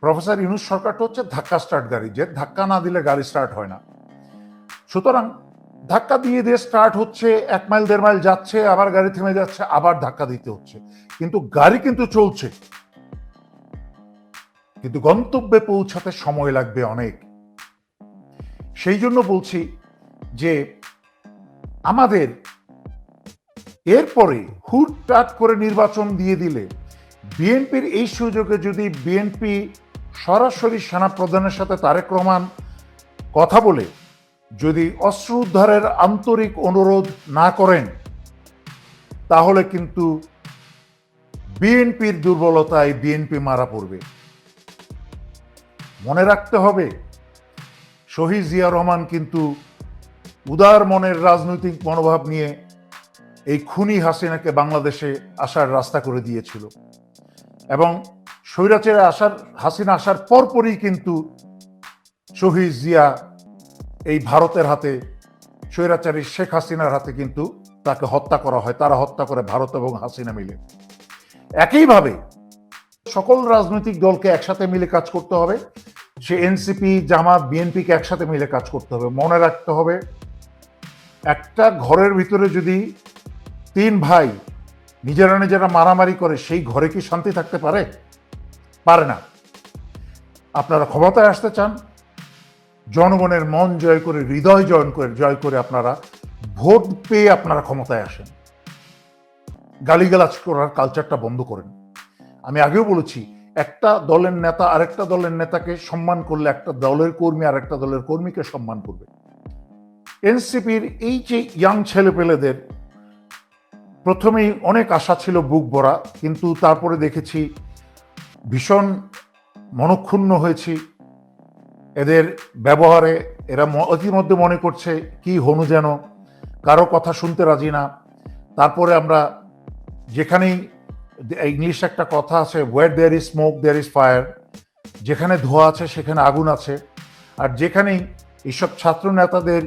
Professor Yunus সরকারটা হচ্ছে ধাক্কা স্টার্ট গাড়ি, যে ধাক্কা না দিলে গাড়ি স্টার্ট হয় না। সুতরাং ধাক্কা দিয়ে দিয়ে স্টার্ট হচ্ছে, এক মাইল দেড় মাইল যাচ্ছে, আবার গাড়ি থেমে যাচ্ছে, আবার ধাক্কা দিতে হচ্ছে। কিন্তু গাড়ি কিন্তু চলছে। কিন্তু গন্তব্যে পৌঁছাতে সময় লাগবে অনেক। সেই জন্য বলছি যে আমাদের এরপরে হুটটাট করে নির্বাচন দিয়ে দিলে বিএনপির এই সুযোগে যদি বিএনপি সরাসরি সেনা প্রধানের সাথে তারেক রহমান কথা বলে, যদি অস্ত্র উদ্ধারের আন্তরিক অনুরোধ না করেন, তাহলে কিন্তু বিএনপির দুর্বলতায় বিএনপি মারা পড়বে। মনে রাখতে হবে, শহীদ জিয়া রহমান কিন্তু উদার মনের রাজনৈতিক মনোভাব নিয়ে এই খুনি হাসিনাকে বাংলাদেশে আসার রাস্তা করে দিয়েছিল। এবং স্বৈরাচারে আসার, হাসিনা আসার পরপরই কিন্তু শহীদ জিয়া এই ভারতের হাতে, স্বৈরাচারী শেখ হাসিনার হাতে কিন্তু তাকে হত্যা করা হয়। তারা হত্যা করে ভারত এবং হাসিনা মিলে। একইভাবে সকল রাজনৈতিক দলকে একসাথে মিলে কাজ করতে হবে। সে এনসিপি, জামাত, বিএনপিকে একসাথে মিলে কাজ করতে হবে। মনে রাখতে হবে, একটা ঘরের ভিতরে যদি তিন ভাই নিজেরা নিজেরা মারামারি করে, সেই ঘরে কি শান্তি থাকতে পারে? পারে না। আপনারা ক্ষমতায় আসতে চান, জনগণের মন জয় করে, হৃদয় জয় করে জয় করে আপনারা ভোট পেয়ে আপনারা ক্ষমতায় আসেন। গালিগালাজ করার কালচারটা বন্ধ করেন। আমি আগেও বলেছি, একটা দলের নেতা আরেকটা দলের নেতাকে সম্মান করলে একটা দলের কর্মী আরেকটা দলের কর্মীকে সম্মান করবে। এনসিপির এই যে ইয়াং ছেলেপেলেদের প্রথমেই অনেক আশা ছিল বুক ভরা, কিন্তু তারপরে দেখেছি ভীষণ মনক্ষুণ্ণ হয়েছি। এদের ব্যবহারে এরা ইতিমধ্যে মনে করছে কি হনু যেন, কারও কথা শুনতে রাজি না। তারপরে আমরা যেখানেই ইংলিশ একটা কথা আছে where there is smoke there is fire যেখানে ধোঁয়া আছে, সেখানে আগুন আছে। আর যেখানেই এইসব ছাত্র নেতাদের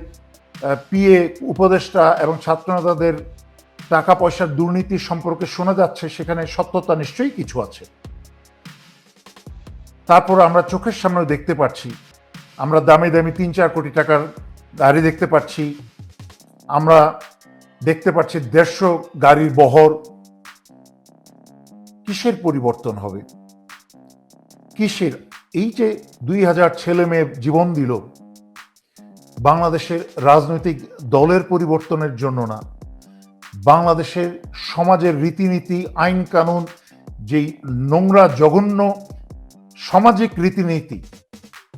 পিএ, উপদেষ্টা এবং ছাত্র নেতাদের টাকা পয়সার দুর্নীতি সম্পর্কে শোনা যাচ্ছে, সেখানে সত্যতা নিশ্চয়ই কিছু আছে। তারপর আমরা চোখের সামনে দেখতে পাচ্ছি আমরা দামি দামি তিন চার কোটি টাকার গাড়ি দেখতে পাচ্ছি আমরা দেখতে পাচ্ছি দেড়শো গাড়ির বহর। কিসের পরিবর্তন হবে? কিসের? এই যে দুই হাজার ছেলে মেয়ে জীবন দিল, বাংলাদেশের রাজনৈতিক দলের পরিবর্তনের জন্য না। বাংলাদেশের সমাজের রীতিনীতি আইন কানুন যেই নোংরা, জঘন্য সামাজিক রীতিনীতি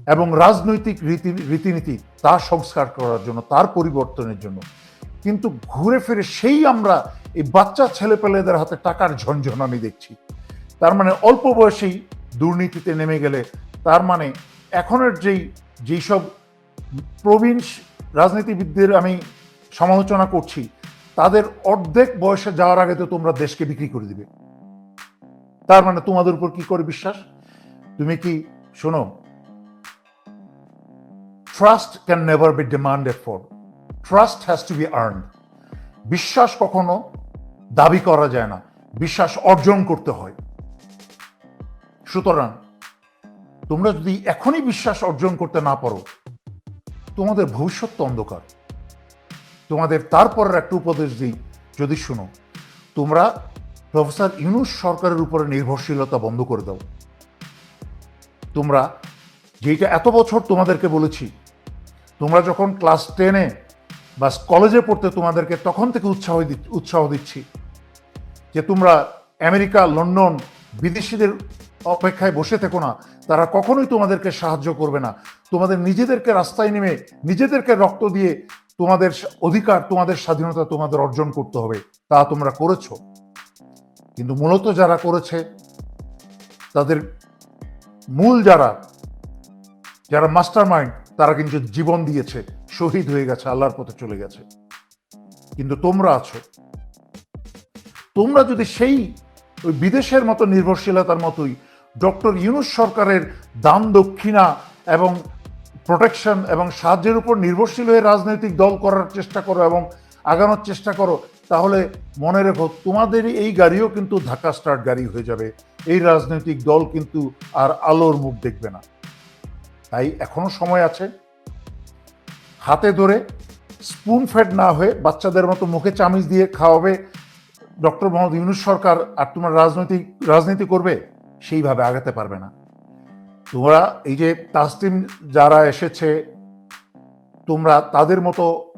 এবং রাজনৈতিক রীতি, রীতিনীতি তা সংস্কার করার জন্য, তার পরিবর্তনের জন্য। কিন্তু ঘুরে ফিরে সেই আমরা, এই বাচ্চা ছেলেপেলেদের হাতে টাকার ঝনঝনানি দেখছি। তার মানে অল্প বয়সেই দুর্নীতিতে নেমে গেলে, তার মানে এখনের যেই যেই সব প্রবীণ রাজনীতিবিদদের আমি সমালোচনা করছি তাদের অর্ধেক বয়সে যাওয়ার আগে তো তোমরা দেশকে বিক্রি করে দিবে। তার মানে তোমাদের উপর কি করে বিশ্বাস? তুমি কি, শোনো trust can never be demanded for trust has to be earn বিশ্বাস কখনো দাবি করা যায় না। বিশ্বাস অর্জন করতে হয়। সুতরাং তোমরা যদি এখনই বিশ্বাস অর্জন করতে না পারো, তোমাদের ভবিষ্যৎ তো অন্ধকার। তোমাদের তারপরের একটা উপদেশ দিই। যদি শুনো, তোমরা প্রফেসর ইউনুস সরকারের উপরে নির্ভরশীলতা বন্ধ করে দাও। তোমরা যেটা এত বছর তোমাদেরকে বলেছি, তোমরা যখন ক্লাস টেনে বা কলেজে পড়তে তোমাদেরকে তখন থেকে উৎসাহ উৎসাহ দিচ্ছি যে তোমরা আমেরিকা, লন্ডন বিদেশিদের অপেক্ষায় বসে থেকো না। তারা কখনোই তোমাদেরকে সাহায্য করবে না। তোমাদের নিজেদেরকে রাস্তায় নেমে নিজেদেরকে রক্ত দিয়ে তোমাদের অধিকার, তোমাদের স্বাধীনতা তোমাদের অর্জন করতে হবে, তা তোমরা করেছ। কিন্তু মূলত যারা করেছে, তাদের মূল যারা যারা মাস্টার মাইন্ড তারা কিন্তু জীবন দিয়েছে, শহীদ হয়ে গেছে, আল্লাহর পথে চলে গেছে। কিন্তু তোমরা আছো। তোমরা যদি সেই ওই বিদেশের মতো নির্ভরশীলতার মতোই ডক্টর ইউনুস সরকারের দান দক্ষিণা এবং প্রোটেকশন এবং সাহায্যের উপর নির্ভরশীল হয়ে রাজনৈতিক দল করার চেষ্টা করো এবং আগানোর চেষ্টা করো, তাহলে মনে রেখো তোমাদেরই এই গাড়িও কিন্তু ধাক্কা স্টার্ট গাড়ি হয়ে যাবে। এই রাজনৈতিক দল কিন্তু আর আলোর মুখ দেখবে না। তাই এখনও সময় আছে। হাতে ধরে স্পুন ফেড না হয়ে বাচ্চাদের মতো মুখে চামিচ দিয়ে খাওয়াবে ডক্টর মোহাম্মদ ইউনুস সরকার আর তোমরা রাজনৈতিক, রাজনীতি করবে, সেইভাবে আগাতে পারবে না। তোমরা এই যে তাসলিম যারা এসেছে, তোমরা তাদের মতো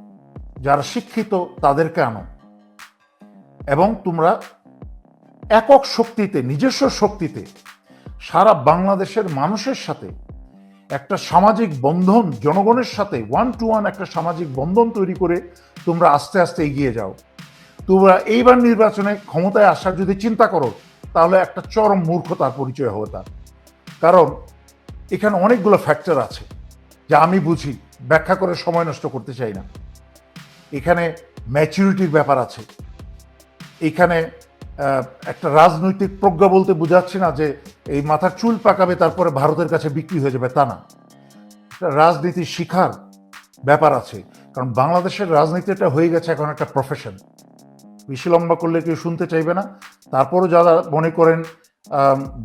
যারা শিক্ষিত, তাদেরকে আনো। এবং তোমরা একক শক্তিতে, নিজস্ব শক্তিতে, সারা বাংলাদেশের মানুষের সাথে একটা সামাজিক বন্ধন, জনগণের সাথে ওয়ান টু ওয়ান একটা সামাজিক বন্ধন তৈরি করে তোমরা আস্তে আস্তে এগিয়ে যাও। তোমরা এইবার নির্বাচনে ক্ষমতায় আসার যদি চিন্তা করো, তাহলে একটা চরম মূর্খতার পরিচয় হবে তার। কারণ এখানে অনেকগুলো ফ্যাক্টর আছে যা আমি বুঝি, ব্যাখ্যা করে সময় নষ্ট করতে চাই না। এখানে ম্যাচুরিটির ব্যাপার আছে। এখানে একটা রাজনৈতিক প্রজ্ঞা বলতে বোঝাচ্ছি না যে এই মাথার চুল পাকাবে, তারপরে ভারতের কাছে বিক্রি হয়ে যাবে, তা না। রাজনীতি শিখার ব্যাপার আছে, কারণ বাংলাদেশের রাজনীতিটা হয়ে গেছে এখন একটা প্রফেশন বেশি লম্বা করলে কেউ শুনতে চাইবে না। তারপরও যারা মনে করেন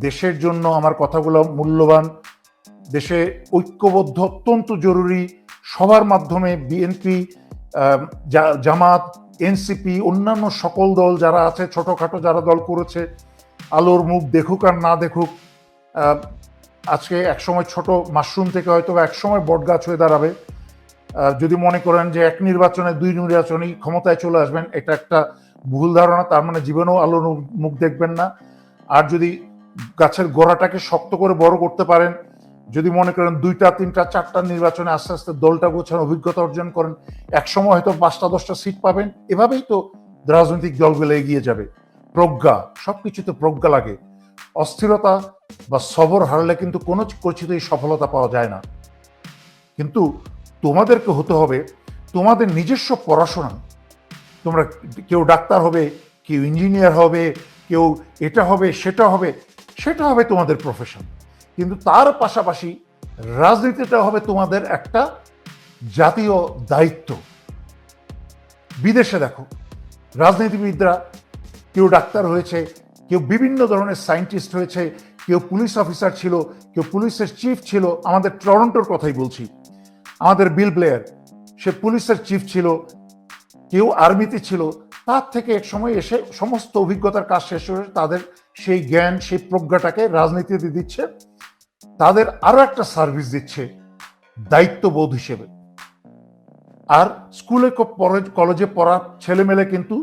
দেশের জন্য আমার কথাগুলো মূল্যবান দেশে ঐক্যবদ্ধ অত্যন্ত জরুরি সবার মাধ্যমে বিএনপি জামাত এনসিপি অন্যান্য সকল দল যারা আছে, ছোটোখাটো যারা দল করেছে, আলোর মুখ দেখুক আর না দেখুক আজকে একসময় ছোট মাশরুম থেকে হয়তো বা একসময় বটগাছ হয়ে দাঁড়াবে। যদি মনে করেন যে এক নির্বাচনে দুই নির্বাচনেই ক্ষমতায় চলে আসবেন, এটা একটা ভুল ধারণা, তার মানে জীবনেও আলোর মুখ দেখবেন না। আর যদি গাছের গোড়াটাকে শক্ত করে বড় করতে পারেন যদি মনে করেন দুইটা, তিনটা, চারটা নির্বাচনে আস্তে আস্তে দলটা গোছান অভিজ্ঞতা অর্জন করেন, একসময় হয়তো পাঁচটা, দশটা সিট পাবেন, এভাবেই তো রাজনৈতিক দলগুলো এগিয়ে যাবে। প্রজ্ঞা, সবকিছুতে প্রজ্ঞা লাগে। অস্থিরতা বা সবর হারলে কিন্তু কোনো কিছুতেই সফলতা পাওয়া যায় না। কিন্তু তোমাদেরকে হতে হবে তোমাদের নিজস্ব পড়াশোনা। তোমরা কেউ ডাক্তার হবে, কেউ ইঞ্জিনিয়ার হবে, কেউ এটা হবে, সেটা হবে সেটা হবে তোমাদের প্রফেশন কিন্তু তার পাশাপাশি রাজনীতিটা হবে তোমাদের একটা জাতীয় দায়িত্ব। বিদেশে দেখো, রাজনীতিবিদরা কেউ ডাক্তার হয়েছে, কেউ বিভিন্ন ধরনের সায়েন্টিস্ট হয়েছে, কেউ পুলিশ অফিসার ছিল, কেউ পুলিশের চিফ ছিল, আমাদের টরন্টোর কথাই বলছি। আমাদের বিল প্লেয়ার সে পুলিশের চিফ ছিল, কেউ আর্মিতে ছিল, তার থেকে এক সময় এসে সমস্ত অভিজ্ঞতার কাজ শেষ হয়ে তাদের সেই জ্ঞান, সেই প্রজ্ঞাটাকে রাজনীতিতে দিচ্ছে। তাদের আরও একটা সার্ভিস দিচ্ছে দায়িত্ববোধ হিসেবে। আর স্কুলে কলেজে পড়া ছেলেমেলে কিন্তু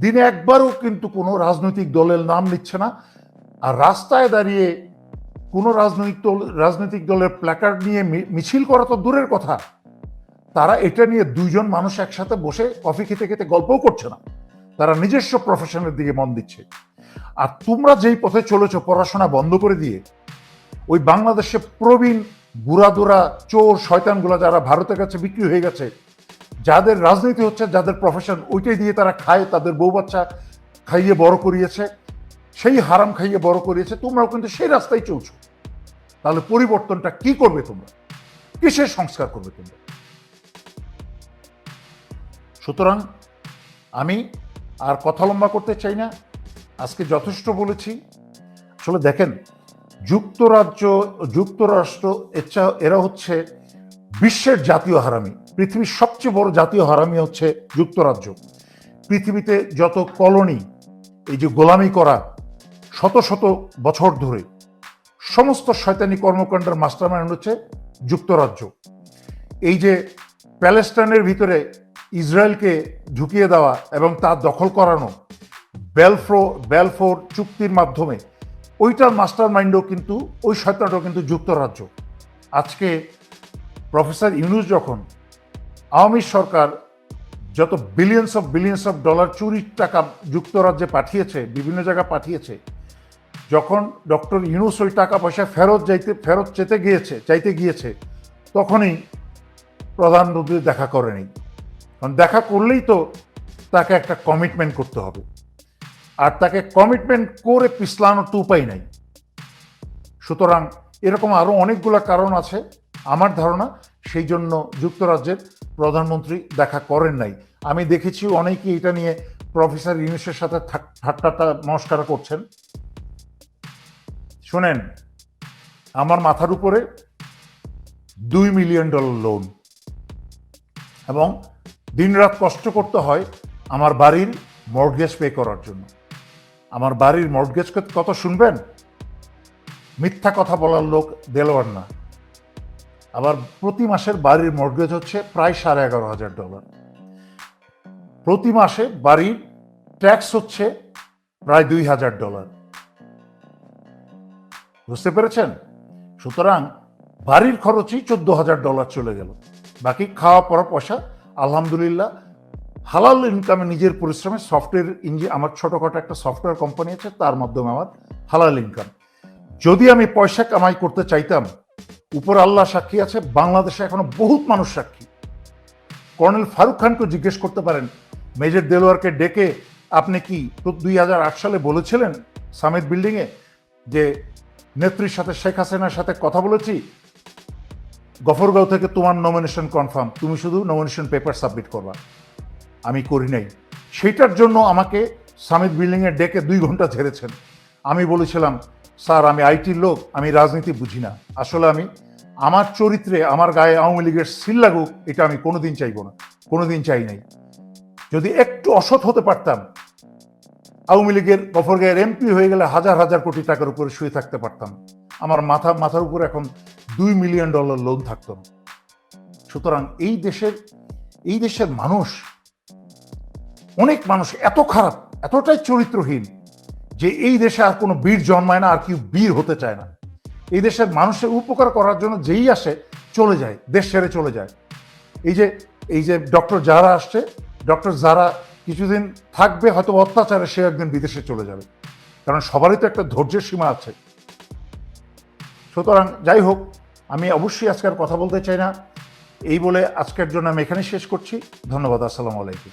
দিনে একবারও কিন্তু কোনো রাজনৈতিক দলের নাম নিচ্ছে না। আর রাস্তায় দাঁড়িয়ে কোনো রাজনৈতিক দল রাজনৈতিক দলের প্ল্যাকার্ড নিয়ে মিছিল করা তো দূরের কথা। তারা এটা নিয়ে দুইজন মানুষ একসাথে বসে কফি খেতে খেতে গল্পও করছে না। তারা নিজস্ব প্রফেশনের দিকে মন দিচ্ছে। আর তোমরা যেই পথে চলেছো পড়াশোনা বন্ধ করে দিয়ে ওই বাংলাদেশে প্রবীণ বুড়াদুরা, চোর, শয়তানগুলো যারা ভারতের কাছে বিক্রি হয়ে গেছে, যাদের রাজনীতি হচ্ছে, যাদের প্রফেশন ওইটাই দিয়ে তারা খায়, তাদের বউ বাচ্চা খাইয়ে বড় করিয়েছে, সেই হারাম খাইয়ে বড় করিয়েছে, তোমরাও কিন্তু সেই রাস্তায় চলছো। তাহলে পরিবর্তনটা কি করবে তোমরা? কিসের সংস্কার করবে তোমরা? সুতরাং আমি আর কথা লম্বা করতে চাই না। আজকে যথেষ্ট বলেছি। আসলে দেখেন যুক্তরাজ্য, যুক্তরাষ্ট্র, এছা, এরা হচ্ছে বিশ্বের জাতীয় হারামি। পৃথিবীর সবচেয়ে বড় জাতীয় হারামি হচ্ছে যুক্তরাজ্য। পৃথিবীতে যত কলোনি, এই যে গোলামি করা, শত শত বছর ধরে, সমস্ত শয়তানি কর্মকাণ্ডের মাস্টার মাইন্ড হচ্ছে যুক্তরাজ্য। এই যে প্যালেস্টাইনের ভিতরে ইসরায়েলকে ঢুকিয়ে দেওয়া এবং তা দখল করানো, বেলফ্রো, বেলফোর চুক্তির মাধ্যমে ওইটার মাস্টার মাইন্ডও কিন্তু, ওই শয়তানটাও কিন্তু যুক্তরাজ্য। আজকে প্রফেসর ইউনুস যখন আওয়ামী সরকার যত billions of billions of dollar চুরির টাকা যুক্তরাজ্যে পাঠিয়েছে, বিভিন্ন জায়গায় পাঠিয়েছে, যখন ডক্টর ইউনুস ওই টাকা পয়সা ফেরত যাইতে, ফেরত চেতে গিয়েছে, চাইতে গিয়েছে, তখনই প্রধানমন্ত্রী দেখা করেনি। কারণ দেখা করলেই তো তাকে একটা কমিটমেন্ট করতে হবে। আর তাকে কমিটমেন্ট করে পিছলানোর তো উপায় নাই। সুতরাং এরকম আরও অনেকগুলো কারণ আছে আমার ধারণা, সেই জন্য যুক্তরাজ্যের প্রধানমন্ত্রী দেখা করেন নাই। আমি দেখেছি অনেকেই এটা নিয়ে প্রফেসর ইউনুসের সাথে ঠাট্টাটা নমস্কার করছেন। শোনেন, আমার মাথার উপরে দুই মিলিয়ন ডলার লোন এবং দিনরাত কষ্ট করতে হয় আমার বাড়ির মর্টগেজ পে করার জন্য। আমার বাড়ির মর্টগেজ কত শুনবেন? মিথ্যা কথা বলার লোক দেলোয়ার না। আবার প্রতি মাসের বাড়ির মর্টগেজ হচ্ছে প্রায় সাড়ে এগারো হাজার ডলার প্রতি মাসে বাড়ির ট্যাক্স হচ্ছে প্রায় দুই হাজার ডলার বুঝতে পেরেছেন? সুতরাং বাড়ির খরচই চোদ্দ হাজার ডলার চলে গেল। বাকি খাওয়া পড়া পয়সা আলহামদুলিল্লাহ হালাল ইনকামে নিজের পরিশ্রমে সফটওয়্যার ইঞ্জিন আমার ছোটখাটো একটা সফটওয়্যার কোম্পানি আছে, তার মাধ্যমে আমার হালাল ইনকাম যদি আমি পয়সা কামাই করতে চাইতাম, উপর আল্লাহ সাক্ষী আছে, বাংলাদেশে এখনও বহুত মানুষ সাক্ষী। কর্নেল ফারুক খানকে জিজ্ঞেস করতে পারেন, মেজর দেলোয়ারকে ডেকে আপনি কি দুই হাজার আট সালে বলেছিলেন সামিত বিল্ডিংয়ে যে নেত্রীর সাথে শেখ হাসিনার সাথে কথা বলেছি? গফরগাঁও থেকে তোমার নমিনেশন কনফার্ম তুমি শুধু নমিনেশন পেপার সাবমিট করবা। আমি করি নাই। সেইটার জন্য আমাকে সামিত বিল্ডিংয়ে ডেকে দুই ঘণ্টা ঝেড়েছেন। আমি বলেছিলাম, স্যার, আমি আইটির লোক, আমি রাজনীতি বুঝি না। আসলে আমি, আমার চরিত্রে আমার গায়ে আওয়ামী লীগের সিল লাগুক, এটা আমি কোনোদিন চাইব না। কোনোদিন চাই নাই। যদি একটু অসৎ হতে পারতাম, আওয়ামী লীগের গফরগাঁয়ের এমপি হয়ে গেলে হাজার হাজার কোটি টাকার উপরে শুয়ে থাকতে পারতাম। আমার মাথা, মাথার উপরে এখন দুই মিলিয়ন ডলার লোন থাকতো। সুতরাং এই দেশের এই দেশের মানুষ অনেক মানুষ এত খারাপ, এতটাই চরিত্রহীন যে এই দেশে আর কোনো বীর জন্মায় না, আর কেউ বীর হতে চায় না। এই দেশের মানুষের উপকার করার জন্য যেই আসে, চলে যায়, দেশ ছেড়ে চলে যায়। এই যে এই যে ডক্টর যারা আসছে, ডক্টর যারা কিছুদিন থাকবে, হয়তো অত্যাচারে সে একদিন বিদেশে চলে যাবে। কারণ সবারই তো একটা ধৈর্যের সীমা আছে। সুতরাং যাই হোক, আমি অবশ্যই আজকে আর কথা বলতে চাই না। এই বলে আজকের জন্য আমি এখানে শেষ করছি। ধন্যবাদ, আসসালামু আলাইকুম।